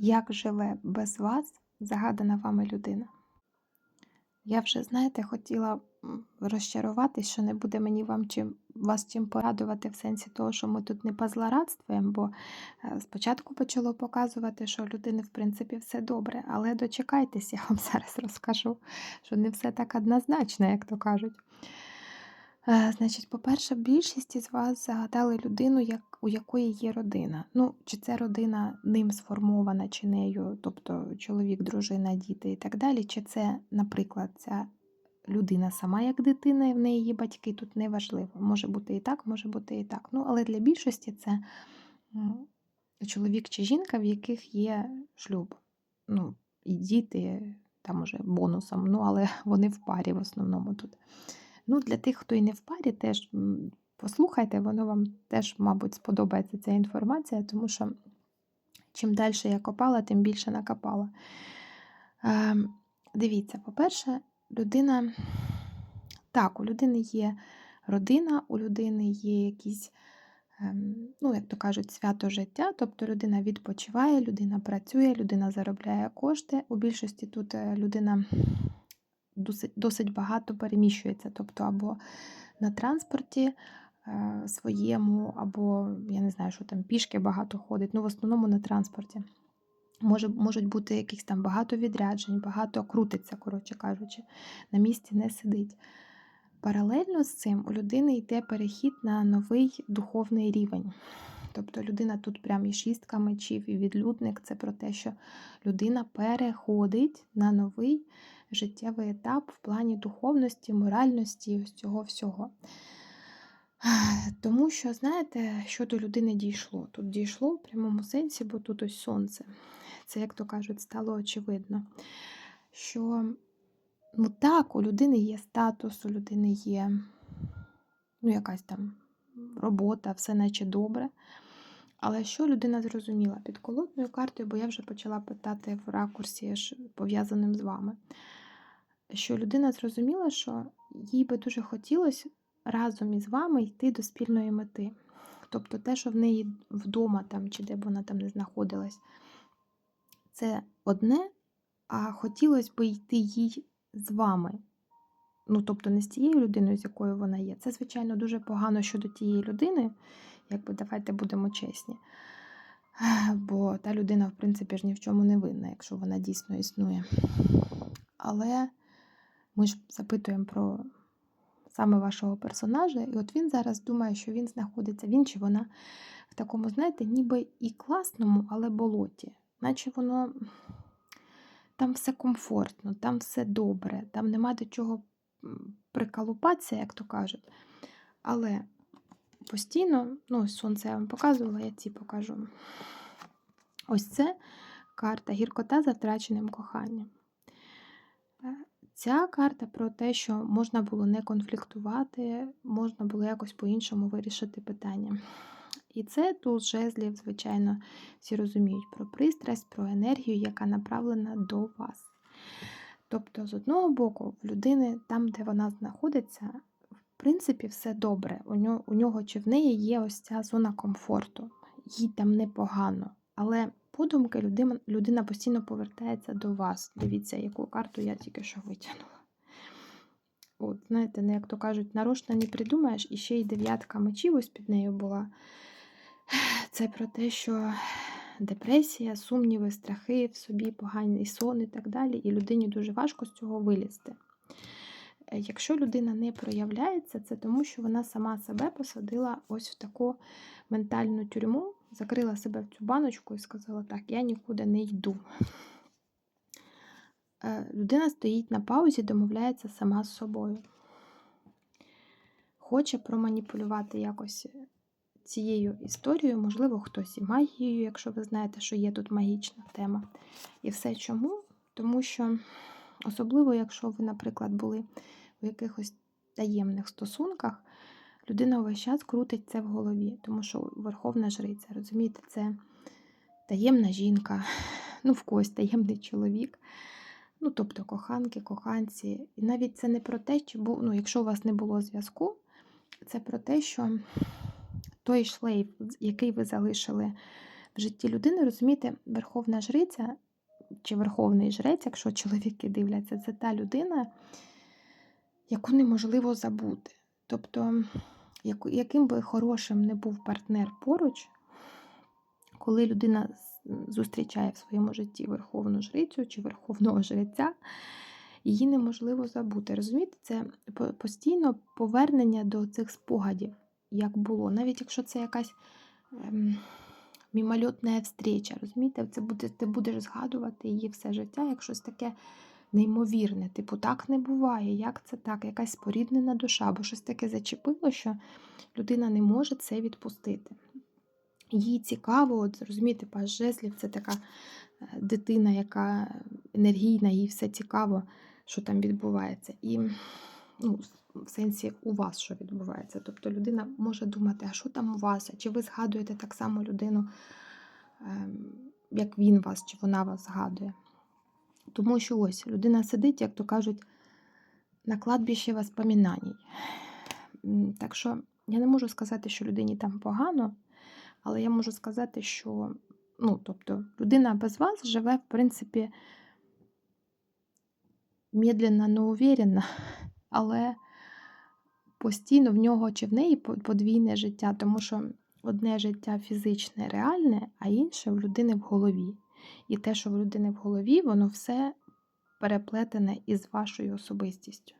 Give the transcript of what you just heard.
як живе без вас загадана вами людина. Я вже, знаєте, хотіла м, розчаруватись, що не буде мені вам чим, вас чим порадувати в сенсі того, що ми тут не позлорадствуємо, бо е, спочатку почало показувати, що у людини, в принципі, все добре, але дочекайтесь, я вам зараз розкажу, що не все так однозначно, як то кажуть. Е, Значить, по-перше, більшість із вас загадали людину, як, у якої є родина. Ну, чи це родина ним сформована, чи нею, тобто чоловік, дружина, діти і так далі, чи це, наприклад, ця людина сама як дитина, і в неї є батьки, тут не важливо. Може бути і так, може бути і так. Ну, але для більшості це чоловік чи жінка, в яких є шлюб. Ну, і діти, там уже бонусом, ну, але вони в парі в основному тут. Ну, для тих, хто і не в парі, теж послухайте, воно вам теж, мабуть, сподобається ця інформація, тому що чим далі я копала, тим більше накопала. Ем, Дивіться, по-перше, людина. Так, у людини є родина, у людини є якісь, ем, ну, як то кажуть, свято життя. Тобто людина відпочиває, людина працює, людина заробляє кошти. У більшості тут е, людина досить, досить багато переміщується, тобто або на транспорті е, своєму, або я не знаю, що там пішки багато ходить, ну в основному на транспорті. Може, можуть бути якісь там багато відряджень, багато крутиться, коротше кажучи, на місці не сидить. Паралельно з цим у людини йде перехід на новий духовний рівень. Тобто людина тут прям і шістка мечів, і відлюдник це про те, що людина переходить на новий життєвий етап в плані духовності, моральності, ось цього всього. Тому що, знаєте, що до людини дійшло? Тут дійшло в прямому сенсі, бо тут ось сонце. Це, як то кажуть, стало очевидно. Що ну так, у людини є статус, у людини є ну, якась там робота, все наче добре. Але що людина зрозуміла під колодною картою, бо я вже почала питати в ракурсі, пов'язаним з вами, що людина зрозуміла, що їй би дуже хотілося разом із вами йти до спільної мети. Тобто те, що в неї вдома там, чи де б вона там не знаходилась, це одне, а хотілося б йти їй з вами. Ну, тобто не з тією людиною, з якою вона є. Це, звичайно, дуже погано щодо тієї людини, якби давайте будемо чесні. Бо та людина, в принципі, ж ні в чому не винна, якщо вона дійсно існує. Але ми ж запитуємо про саме вашого персонажа, і от він зараз думає, що він знаходиться, він чи вона в такому, знаєте, ніби і класному, але болоті. Наче воно там все комфортно, там все добре, там нема до чого м, приколупатися, як то кажуть. Але постійно, ну, сонце я вам показувала, я ці покажу. Ось це карта гіркота за втраченим коханням. Ця карта про те, що можна було не конфліктувати, можна було якось по-іншому вирішити питання. І це тут жезлів, звичайно, всі розуміють про пристрасть, про енергію, яка направлена до вас. Тобто, з одного боку, в людини, там, де вона знаходиться, в принципі, все добре. У нього, у нього чи в неї є ось ця зона комфорту, їй там непогано. Але подумки людина, постійно повертається до вас. Дивіться, яку карту я тільки що витягнула. От, знаєте, не як то кажуть, нарочно не придумаєш, і ще й дев'ятка мечів ось під нею була. Це про те, що депресія, сумніви, страхи в собі, поганий сон і так далі, і людині дуже важко з цього вилізти. Е, Якщо людина не проявляється, це тому, що вона сама себе посадила ось в таку ментальну тюрму, закрила себе в цю баночку і сказала: так, я нікуди не йду. Е, Людина стоїть на паузі, домовляється сама з собою. Хоче проманіпулювати якось цією історією, можливо, хтось і магією, якщо ви знаєте, що є тут магічна тема. І все чому? Тому що, особливо, якщо ви, наприклад, були в якихось таємних стосунках, людина увесь час крутить це в голові, тому що верховна жриця, розумієте, це таємна жінка, ну, в когось таємний чоловік. Ну, тобто коханки, коханці. І навіть це не про те, чи бу... ну, якщо у вас не було зв'язку, це про те, що той шлейф, який ви залишили в житті людини, розумієте, верховна жриця чи верховний жрець, якщо чоловіки дивляться, це та людина, яку неможливо забути. Тобто, яким би хорошим не був партнер поруч, коли людина зустрічає в своєму житті верховну жрицю чи верховного жреця, її неможливо забути. Розумієте, це по- постійно повернення до цих спогадів, як було. Навіть якщо це якась ем, мімольотна встреча, розумієте, це буде, ти будеш згадувати її все життя, як щось таке неймовірне. Типу, так не буває, як це так, якась споріднена душа, або щось таке зачепило, що людина не може це відпустити. Їй цікаво, от розумієте, паж жезлів це така е, дитина, яка енергійна, їй все цікаво, що там відбувається. І ну, в сенсі у вас що відбувається. Тобто людина може думати, а що там у вас? А Чи ви згадуєте так само людину, ем, як він вас, чи вона вас згадує? Тому що ось людина сидить, як то кажуть, на кладбищі воспоминань. М, Так що я не можу сказати, що людині там погано, але я можу сказати, що ну, тобто, людина без вас живе, в принципі, медленно, но уверенно, але постійно в нього чи в неї подвійне життя, тому що одне життя фізичне, реальне, а інше в людини в голові. І те, що в людини в голові, воно все переплетене із вашою особистістю.